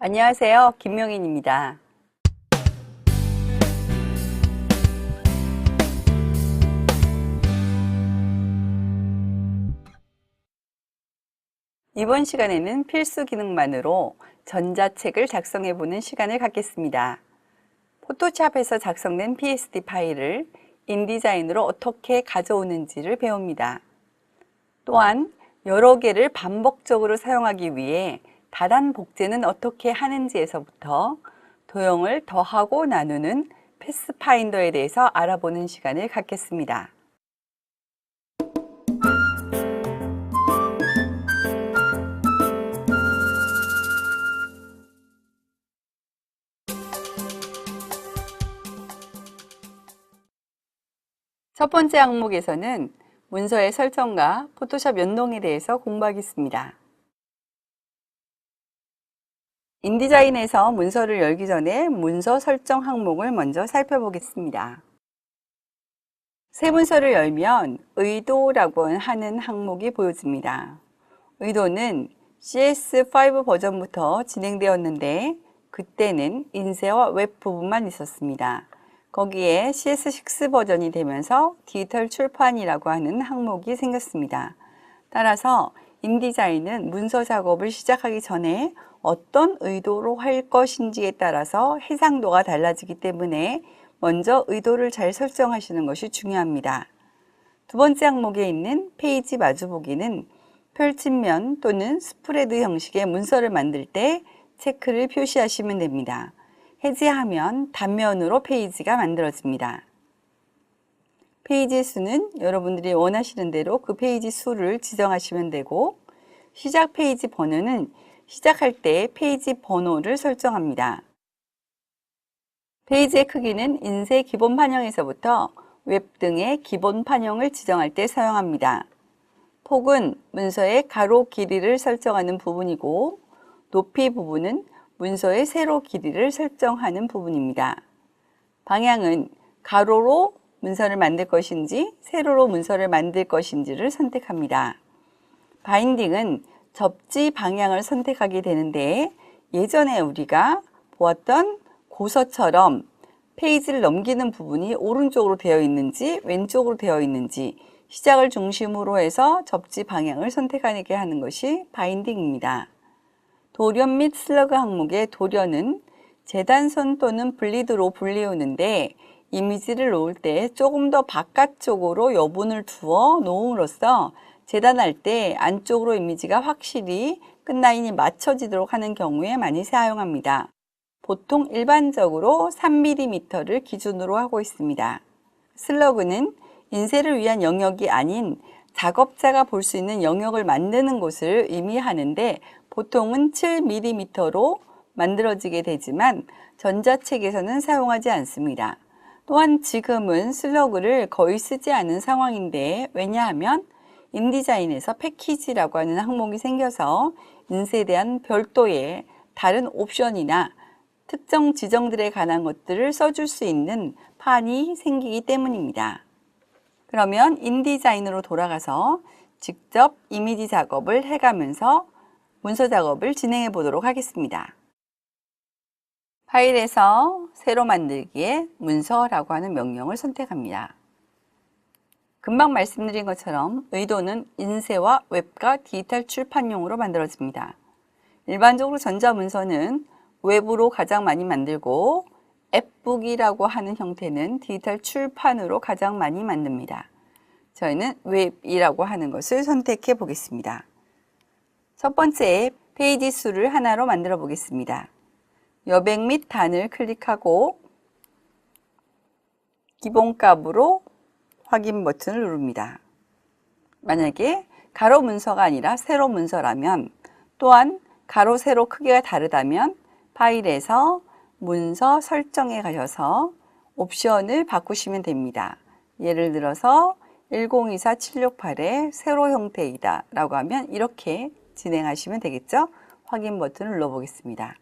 안녕하세요. 김명인입니다. 이번 시간에는 필수 기능만으로 전자책을 작성해 보는 시간을 갖겠습니다. 포토샵에서 작성된 PSD 파일을 인디자인으로 어떻게 가져오는지를 배웁니다. 또한 여러 개를 반복적으로 사용하기 위해 다단 복제는 어떻게 하는지에서부터 도형을 더하고 나누는 패스파인더에 대해서 알아보는 시간을 갖겠습니다. 첫 번째 항목에서는 문서의 설정과 포토샵 연동에 대해서 공부하겠습니다. 인디자인에서 문서를 열기 전에 문서 설정 항목을 먼저 살펴보겠습니다. 새 문서를 열면 의도라고 하는 항목이 보여집니다. 의도는 CS5 버전부터 진행되었는데 그때는 인쇄와 웹 부분만 있었습니다. 거기에 CS6 버전이 되면서 디지털 출판이라고 하는 항목이 생겼습니다. 따라서 인디자인은 문서 작업을 시작하기 전에 어떤 의도로 할 것인지에 따라서 해상도가 달라지기 때문에 먼저 의도를 잘 설정하시는 것이 중요합니다. 두 번째 항목에 있는 페이지 마주보기는 펼친면 또는 스프레드 형식의 문서를 만들 때 체크를 표시하시면 됩니다. 해제하면 단면으로 페이지가 만들어집니다. 페이지 수는 여러분들이 원하시는 대로 그 페이지 수를 지정하시면 되고 시작 페이지 번호는 시작할 때 페이지 번호를 설정합니다. 페이지의 크기는 인쇄 기본 판형에서부터 웹 등의 기본 판형을 지정할 때 사용합니다. 폭은 문서의 가로 길이를 설정하는 부분이고 높이 부분은 문서의 세로 길이를 설정하는 부분입니다. 방향은 가로로 문서를 만들 것인지 세로로 문서를 만들 것인지를 선택합니다. 바인딩은 접지 방향을 선택하게 되는데 예전에 우리가 보았던 고서처럼 페이지를 넘기는 부분이 오른쪽으로 되어 있는지 왼쪽으로 되어 있는지 시작을 중심으로 해서 접지 방향을 선택하게 하는 것이 바인딩입니다. 도련 및 슬러그 항목의 도련은 재단선 또는 블리드로 분리우는데 이미지를 놓을 때 조금 더 바깥쪽으로 여분을 두어 놓음으로써 재단할 때 안쪽으로 이미지가 확실히 끝라인이 맞춰지도록 하는 경우에 많이 사용합니다. 보통 일반적으로 3mm를 기준으로 하고 있습니다. 슬러그는 인쇄를 위한 영역이 아닌 작업자가 볼 수 있는 영역을 만드는 곳을 의미하는데 보통은 7mm로 만들어지게 되지만 전자책에서는 사용하지 않습니다. 또한 지금은 슬러그를 거의 쓰지 않은 상황인데 왜냐하면 인디자인에서 패키지라고 하는 항목이 생겨서 인쇄에 대한 별도의 다른 옵션이나 특정 지정들에 관한 것들을 써줄 수 있는 판이 생기기 때문입니다. 그러면 인디자인으로 돌아가서 직접 이미지 작업을 해가면서 문서 작업을 진행해 보도록 하겠습니다. 파일에서 새로 만들기에 문서라고 하는 명령을 선택합니다. 금방 말씀드린 것처럼 의도는 인쇄와 웹과 디지털 출판용으로 만들어집니다. 일반적으로 전자문서는 웹으로 가장 많이 만들고 앱북이라고 하는 형태는 디지털 출판으로 가장 많이 만듭니다. 저희는 웹이라고 하는 것을 선택해 보겠습니다. 첫 번째 페이지 수를 하나로 만들어 보겠습니다. 여백 및 단을 클릭하고 기본값으로 확인 버튼을 누릅니다. 만약에 가로 문서가 아니라 세로 문서라면 또한 가로 세로 크기가 다르다면 파일에서 문서 설정에 가셔서 옵션을 바꾸시면 됩니다. 예를 들어서 1024-768의 세로 형태이다 라고 하면 이렇게 진행하시면 되겠죠? 확인 버튼을 눌러보겠습니다.